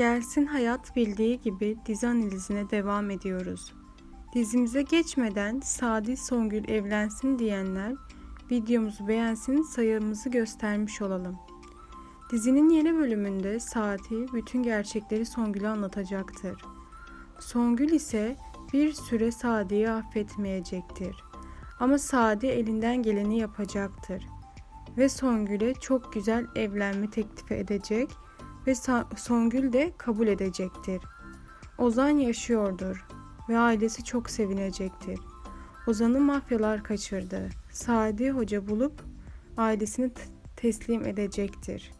Gelsin hayat bildiği gibi dizi analizine devam ediyoruz. Dizimize geçmeden Sadi Songül evlensin diyenler videomuzu beğensin sayımızı göstermiş olalım. Dizinin yeni bölümünde Sadi bütün gerçekleri Songül'e anlatacaktır. Songül ise bir süre Sadi'yi affetmeyecektir. Ama Sadi elinden geleni yapacaktır. Ve Songül'e çok güzel evlenme teklifi edecek ve Sa- Songül de kabul edecektir. Ozan yaşıyordur ve ailesi çok sevinecektir. Ozan'ı mafyalar kaçırdı. Sadi Hoca bulup ailesini teslim edecektir.